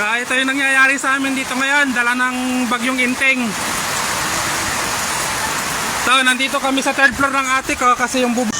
ito yung nangyayari sa amin dito ngayon. Dala ng bagyong inteng. So, nandito kami sa third floor ng ate ko kasi yung bubong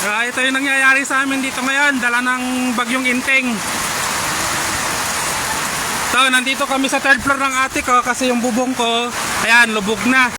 Ah, ito yung nangyayari sa amin dito ngayon. Dala ng bagyong inteng. So, nandito kami sa third floor ng ate ko kasi yung bubong ko, ayan, lubog na.